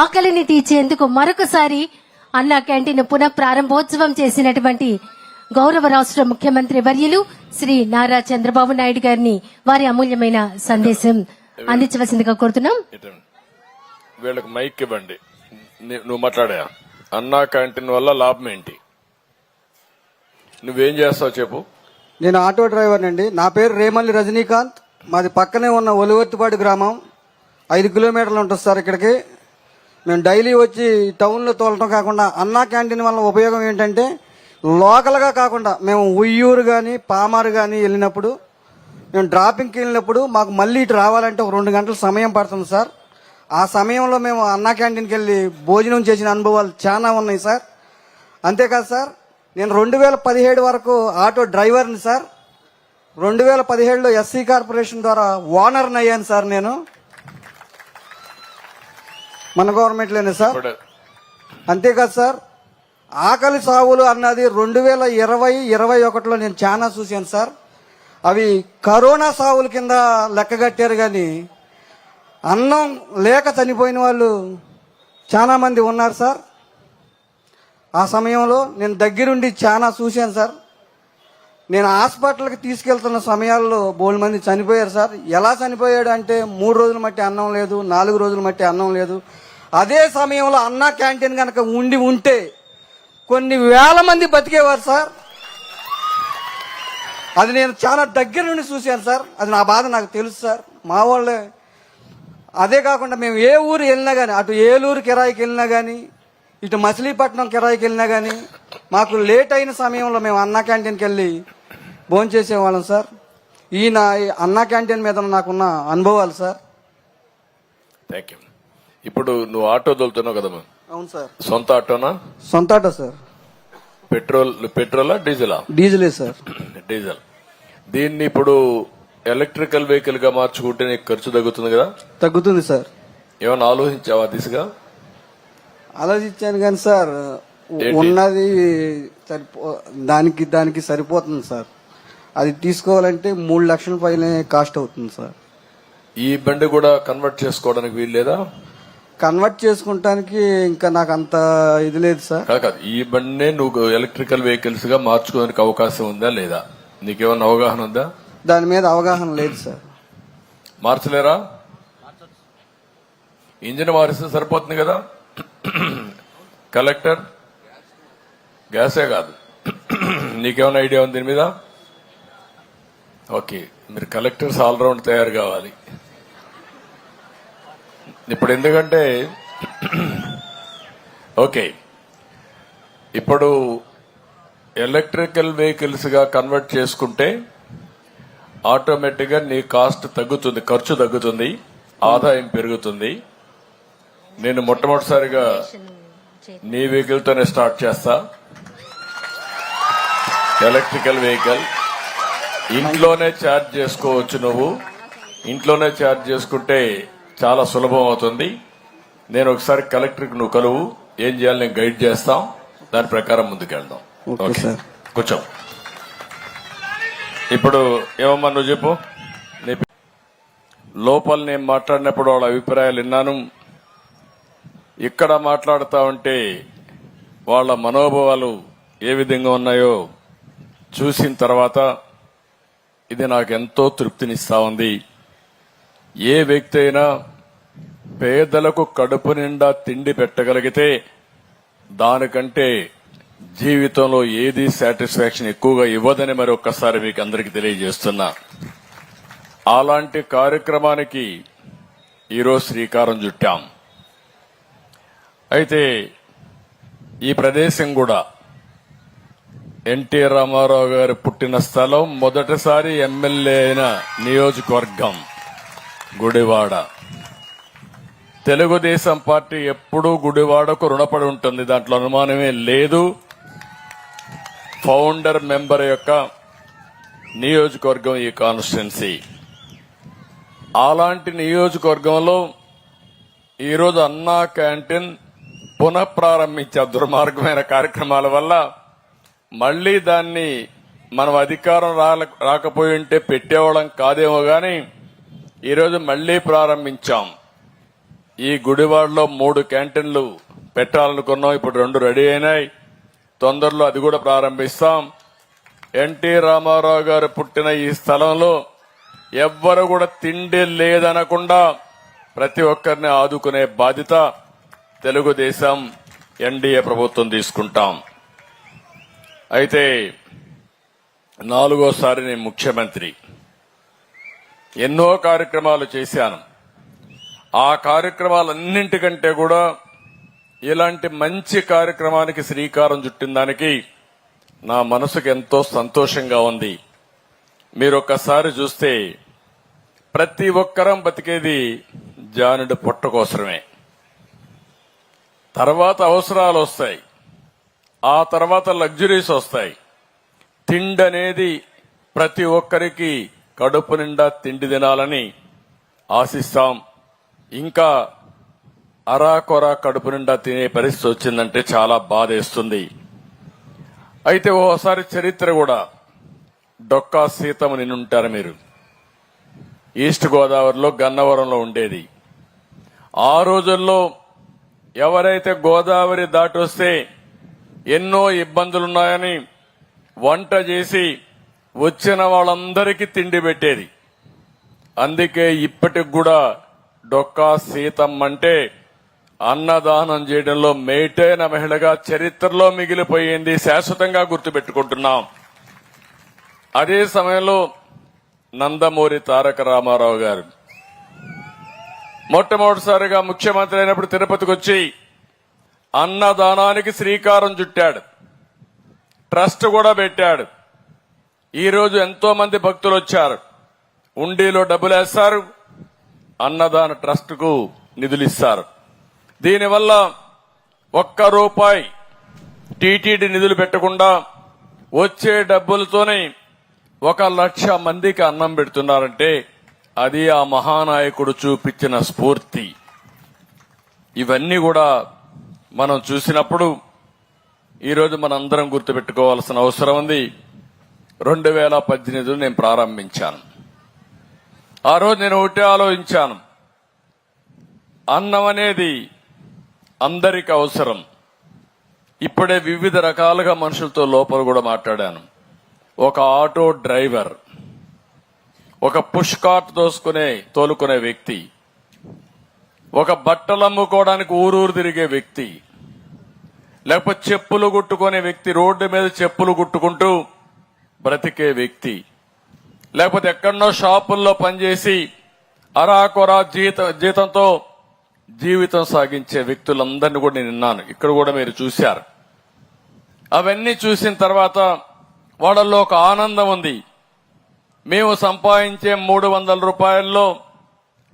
ఆకలిని తీర్చేందుకు మరొకసారి అన్నా క్యాంటీన్ పునః ప్రారంభోత్సవం చేసినటువంటి గౌరవ రాష్ట్ర ముఖ్యమంత్రి వర్యులు శ్రీ నారా చంద్రబాబు నాయుడు గారిని వారి అమూల్యమైన సందేశం అందించవలసిందిగా కోరుతున్నాం. వీళ్ళకి మైక్ ఇవ్వండి. నువ్వు మాట్లాడా. అన్నా క్యాంటీన్ వల్ల లాభం ఏంటి? నువ్వేం చేస్తావు చెప్పు. నేను ఆటో డ్రైవర్ అండి. నా పేరు రేమల్లి రజనీకాంత్. మాది పక్కనే ఉన్న ఒలివర్తిపాడు గ్రామం. ఐదు కిలోమీటర్లు ఉంటుంది సార్ ఇక్కడికి. మేము డైలీ వచ్చి టౌన్లో తోలటం కాకుండా అన్నా క్యాంటీన్ వల్ల ఉపయోగం ఏంటంటే లోకల్గా కాకుండా మేము ఉయ్యూరు కానీ పామారు కానీ వెళ్ళినప్పుడు మేము డ్రాపింగ్కి వెళ్ళినప్పుడు మాకు మళ్ళీ ఇటు రావాలంటే ఒక రెండు గంటల సమయం పడుతుంది సార్. ఆ సమయంలో మేము అన్నా క్యాంటీన్కి వెళ్ళి భోజనం చేసిన అనుభవాలు చాలా ఉన్నాయి సార్. అంతేకాదు సార్ నేను రెండు వేల పదిహేడు వరకు ఆటో డ్రైవర్ని సార్. రెండు వేల పదిహేడులో ఎస్సీ కార్పొరేషన్ ద్వారా ఓనర్ని అయ్యాను సార్ నేను. మన గవర్నమెంట్లోనే సార్ అంతేకాదు సార్ ఆకలి సావులు అన్నది రెండు వేల ఇరవై ఇరవై ఒకటిలో నేను చాలా చూశాను సార్ అవి కరోనా సావుల కింద లెక్కగట్టారు కానీ అన్నం లేక చనిపోయిన వాళ్ళు చాలా మంది ఉన్నారు సార్ ఆ సమయంలో నేను దగ్గరుండి చాలా చూశాను సార్ నేను హాస్పిటల్కి తీసుకెళ్తున్న సమయాల్లో బోల్ మంది చనిపోయారు సార్. ఎలా చనిపోయాడు అంటే మూడు రోజులు మట్టి అన్నం లేదు నాలుగు రోజులు మట్టి అన్నం లేదు. అదే సమయంలో అన్న క్యాంటీన్ కనుక ఉండి ఉంటే కొన్ని వేల మంది బతికేవారు సార్. అది నేను చాలా దగ్గర నుండి చూశాను సార్. అది నా బాధ నాకు తెలుసు సార్. మా వాళ్ళే. అదే కాకుండా మేము ఏ ఊరు వెళ్ళినా కానీ అటు ఏలూరు కిరాయికి వెళ్ళినా కానీ ఇటు మచిలీపట్నం కిరాయికి వెళ్ళినా కానీ మాకు లేట్ అయిన సమయంలో మేము అన్నా క్యాంటీన్కి వెళ్ళి భోంచేసేవాళ్ళం సార్. ఈ నా ఈ అన్నా క్యాంటీన్ మీద నాకున్న అనుభవాలు సార్. థ్యాంక్ యూ ఇప్పుడు నువ్వు ఆటో తోలుతున్నావు కదమ్మా అవును సార్. సొంత ఆటోనా? సొంత ఆటో సార్. పెట్రోల్ పెట్రోలా డీజిలా? డీజిలే సార్. డీజిల్. దీన్ని ఇప్పుడు ఎలక్ట్రికల్ వెహికల్గా మార్చుకుంటే నీకు ఖర్చు తగ్గుతుంది కదా? తగ్గుతుంది సార్. ఏమైనా ఆలోచించావా దిశగా? ఆలోచించాను కానీ సార్? ఉన్నది సరిపో దానికి దానికి సరిపోతుంది సార్. అది తీసుకోవాలంటే మూడు లక్షల పైన కాస్ట్ అవుతుంది సార్. ఈ బండి కూడా కన్వర్ట్ చేసుకోవడానికి వీలు లేదా? కన్వర్ట్ చేసుకుంటానికి ఇంకా నాకు అంత ఇది లేదు సార్. కాదు ఈ బండినే నువ్వు ఎలక్ట్రికల్ వెహికల్స్గా మార్చుకోవడానికి అవకాశం ఉందా లేదా? నీకేమన్నా అవగాహన ఉందా? దాని మీద అవగాహన లేదు సార్. మార్చలేరా? ఇంజిన్ మారిస్తే సరిపోతుంది కదా? కలెక్టర్? గ్యాసే కాదు. నీకేమైనా ఐడియా ఉంది దీని మీద? ఓకే మీరు కలెక్టర్స్ ఆల్రౌండ్ తయారు కావాలి. ఇప్పుడు ఎందుకంటే ఓకే ఇప్పుడు ఎలక్ట్రికల్ వెహికల్స్గా కన్వర్ట్ చేసుకుంటే ఆటోమేటిక్గా నీ కాస్ట్ తగ్గుతుంది ఖర్చు తగ్గుతుంది ఆదాయం పెరుగుతుంది. నేను మొట్టమొదటిసారిగా నీ వెహికల్ తోనే స్టార్ట్ చేస్తా. Electrical vehicle. ఇంట్లోనే ఛార్జ్ చేసుకోవచ్చు నువ్వు. ఇంట్లోనే ఛార్జ్ చేసుకుంటే చాలా సులభం అవుతుంది. నేను ఒకసారి కలెక్టర్కి నువ్వు కలువు. ఏం చేయాలి? నేను గైడ్ చేస్తాం. దాని ప్రకారం ముందుకెళ్దాం. Okay sir. కూర్చో. ఇప్పుడు ఏమమ్మా నువ్వు చెప్పు. లోపల నేను మాట్లాడినప్పుడు వాళ్ళ అభిప్రాయాలు విన్నాను. ఇక్కడ మాట్లాడుతా ఉంటే వాళ్ళ మనోభావాలు ఏ విధంగా ఉన్నాయో చూసిన తర్వాత ఇది నాకు ఎంతో తృప్తినిస్తా ఉంది. ఏ వ్యక్తి అయినా పేదలకు కడుపు నిండా తిండి పెట్టగలిగితే దానికంటే జీవితంలో ఏది సాటిస్ఫాక్షన్ ఎక్కువగా ఇవ్వదని మరి ఒక్కసారి మీకు అందరికి తెలియజేస్తున్నా. అలాంటి కార్యక్రమానికి ఈరోజు శ్రీకారం చుట్టాం. అయితే ఈ ప్రదేశం కూడా ఎన్టీ రామారావు గారు పుట్టిన స్థలం మొదటిసారి ఎమ్మెల్యే అయిన నియోజకవర్గం గుడివాడ. తెలుగుదేశం పార్టీ ఎప్పుడూ గుడివాడకు రుణపడి ఉంటుంది. దాంట్లో అనుమానమే లేదు. ఫౌండర్ మెంబర్ యొక్క నియోజకవర్గం ఈ కాన్స్టిట్యున్సీ. అలాంటి నియోజకవర్గంలో ఈరోజు అన్నా క్యాంటీన్ పునఃప్రారంభించే దుర్మార్గమైన కార్యక్రమాల వల్ల మళ్ళీ దాన్ని మనం అధికారం రాకపోయి ఉంటే పెట్టేవాళ్ళం కాదేమో గాని ఈరోజు మళ్ళీ ప్రారంభించాం. ఈ గుడివాడలో మూడు క్యాంటీన్లు పెట్టాలనుకున్నాం. ఇప్పుడు రెండు రెడీ అయినాయి. తొందరలో అది కూడా ప్రారంభిస్తాం. ఎన్టీ రామారావు గారు పుట్టిన ఈ స్థలంలో ఎవ్వరు కూడా తిండి లేదనకుండా ప్రతి ఒక్కరిని ఆదుకునే బాధ్యత తెలుగుదేశం ఎన్డీఏ ప్రభుత్వం తీసుకుంటాం. అయితే నాలుగోసారి నేను ముఖ్యమంత్రి. ఎన్నో కార్యక్రమాలు చేశాను. ఆ కార్యక్రమాలన్నింటికంటే కూడా ఇలాంటి మంచి కార్యక్రమానికి శ్రీకారం చుట్టిన దానికి నా మనసుకు ఎంతో సంతోషంగా ఉంది. మీరు ఒక్కసారి చూస్తే ప్రతి ఒక్కరం బతికేది జానుడు పొట్ట కోసమే. తర్వాత అవసరాలు వస్తాయి ఆ తర్వాత లగ్జరీస్ వస్తాయి. తిండి అనేది ప్రతి ఒక్కరికి కడుపు నిండా తిండి తినాలని ఆశిస్తాం. ఇంకా అరాకొరా కడుపు నిండా తినే పరిస్థితి వచ్చిందంటే చాలా బాధేస్తుంది. అయితే ఓసారి చరిత్ర కూడా. డొక్కా సీతము నిన్నుంటారు మీరు. ఈస్ట్ గోదావరిలో గన్నవరంలో ఉండేది. ఆ రోజుల్లో ఎవరైతే గోదావరి దాటొస్తే ఎన్నో ఇబ్బందులున్నాయని వంట చేసి వచ్చిన వాళ్ళందరికీ తిండి పెట్టేది. అందుకే ఇప్పటికి కూడా డొక్కా సీతమ్మ అంటే అన్నదానం చేయడంలో మేటైన మహిళగా చరిత్రలో మిగిలిపోయింది శాశ్వతంగా గుర్తుపెట్టుకుంటున్నాం. అదే సమయంలో నందమూరి తారక రామారావు గారు మొట్టమొదటిసారిగా ముఖ్యమంత్రి అయినప్పుడు తిరుపతికి వచ్చి అన్నదానానికి శ్రీకారం చుట్టాడు. ట్రస్ట్ కూడా పెట్టాడు. ఈరోజు ఎంతో మంది భక్తులు వచ్చారు. ఉండీలో డబ్బులు వేస్తారు. అన్నదాన ట్రస్ట్కు నిధులు ఇస్తారు. దీనివల్ల ఒక్క రూపాయి టీటీడీ నిధులు పెట్టకుండా వచ్చే డబ్బులతోనే ఒక లక్ష మందికి అన్నం పెడుతున్నారంటే అది ఆ మహానాయకుడు చూపించిన స్ఫూర్తి. ఇవన్నీ కూడా మనం చూసినప్పుడు ఈరోజు మనందరం గుర్తుపెట్టుకోవాల్సిన అవసరం ఉంది. రెండు వేల పద్దెనిమిదిలో నేను ప్రారంభించాను. ఆ రోజు నేను ఒకటే ఆలోచించాను. అన్నం అనేది అందరికి అవసరం. ఇప్పుడే వివిధ రకాలుగా మనుషులతో లోపల కూడా మాట్లాడాను. ఒక ఆటో డ్రైవర్ ఒక పుష్ కార్ట్ తోసుకునే తోలుకునే వ్యక్తి ఒక బట్టలు అమ్ముకోవడానికి ఊరూరు తిరిగే వ్యక్తి లేకపోతే చెప్పులు కుట్టుకునే వ్యక్తి రోడ్డు మీద చెప్పులు కుట్టుకుంటూ బ్రతికే వ్యక్తి లేకపోతే ఎక్కడనో షాపుల్లో పనిచేసి అరాకొరా జీత జీతంతో జీవితం సాగించే వ్యక్తులందరినీ కూడా నేను విన్నాను. ఇక్కడ కూడా మీరు చూశారు. అవన్నీ చూసిన తర్వాత వాళ్ళల్లో ఒక ఆనందం ఉంది. మేము సంపాదించే మూడు వందల రూపాయల్లో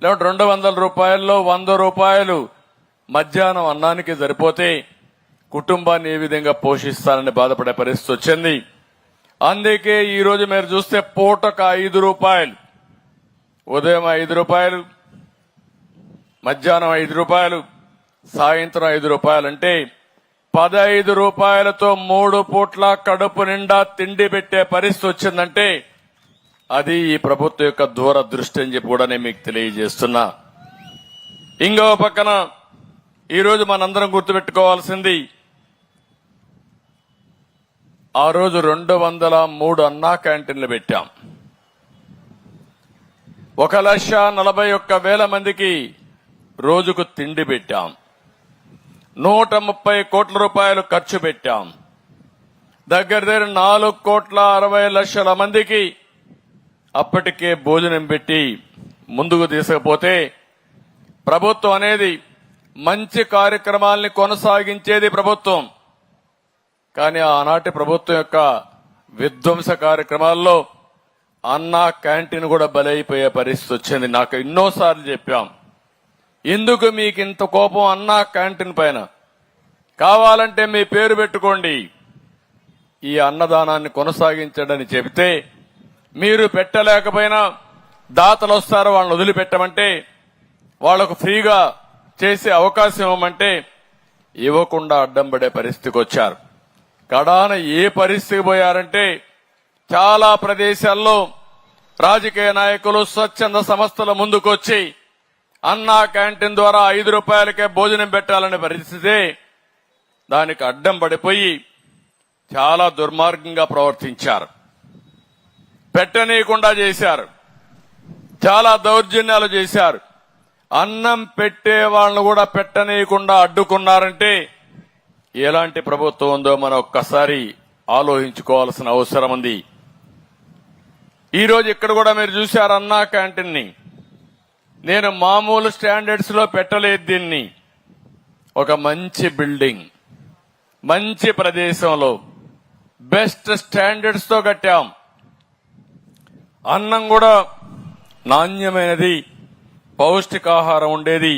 లేకుంటే రెండు వందల రూపాయల్లో వంద రూపాయలు మధ్యాహ్నం అన్నానికి సరిపోతే కుటుంబాన్ని ఏ విధంగా పోషిస్తానని బాధపడే పరిస్థితి వచ్చింది. అందుకే ఈరోజు మీరు చూస్తే పూటకు ఐదు రూపాయలు ఉదయం ఐదు రూపాయలు మధ్యాహ్నం ఐదు రూపాయలు సాయంత్రం ఐదు రూపాయలు అంటే పదహైదు రూపాయలతో మూడు పూట్ల కడుపు నిండా తిండి పెట్టే పరిస్థితి వచ్చిందంటే అది ఈ ప్రభుత్వం యొక్క దూరదృష్టి అని చెప్పి కూడా నేను మీకు తెలియజేస్తున్నా. ఇంకో పక్కన ఈరోజు మనందరం గుర్తుపెట్టుకోవాల్సింది ఆ రోజు రెండు వందల మూడు అన్నా క్యాంటీన్లు పెట్టాం. ఒక లక్ష నలభై ఒక్క వేల మందికి రోజుకు తిండి పెట్టాం. నూట ముప్పై కోట్ల రూపాయలు ఖర్చు పెట్టాం. దగ్గర దగ్గర నాలుగు కోట్ల అరవై లక్షల మందికి అప్పటికే భోజనం పెట్టి ముందుకు తీసుకపోతే ప్రభుత్వం అనేది మంచి కార్యక్రమాల్ని కొనసాగించేది ప్రభుత్వం. కానీ ఆనాటి ప్రభుత్వం యొక్క విధ్వంస కార్యక్రమాల్లో అన్నా క్యాంటీన్ కూడా బలైపోయే పరిస్థితి వచ్చింది. నాకు ఎన్నోసార్లు చెప్పాం. ఎందుకు మీకు ఇంత కోపం అన్నా క్యాంటీన్ పైన? కావాలంటే మీ పేరు పెట్టుకోండి. ఈ అన్నదానాన్ని కొనసాగించడని చెబితే మీరు పెట్టలేకపోయినా దాతలు వస్తారు వాళ్ళని వదిలిపెట్టమంటే వాళ్ళకు ఫ్రీగా చేసే అవకాశం ఇవ్వమంటే ఇవ్వకుండా అడ్డం పడే పరిస్థితికి వచ్చారు. కడాన ఏ పరిస్థితికి పోయారంటే చాలా ప్రదేశాల్లో రాజకీయ నాయకులు స్వచ్ఛంద సంస్థల ముందుకొచ్చి అన్నా క్యాంటీన్ ద్వారా ఐదు రూపాయలకే భోజనం పెట్టాలనే పరిస్థితి దానికి అడ్డం పడిపోయి చాలా దుర్మార్గంగా ప్రవర్తించారు. పెట్టనీయకుండా చేశారు. చాలా దౌర్జన్యాలు చేశారు. అన్నం పెట్టే వాళ్ళను కూడా పెట్టనీయకుండా అడ్డుకున్నారంటే ఎలాంటి ప్రభుత్వం ఉందో మనం ఒక్కసారి ఆలోచించుకోవాల్సిన అవసరం ఉంది. ఈరోజు ఇక్కడ కూడా మీరు చూశారు అన్నా క్యాంటీన్ని నేను మామూలు స్టాండర్డ్స్లో పెట్టలేదు దీన్ని. ఒక మంచి బిల్డింగ్ మంచి ప్రదేశంలో బెస్ట్ స్టాండర్డ్స్తో కట్టాం. అన్నం కూడా నాణ్యమైనది పౌష్టికాహారం ఉండేది.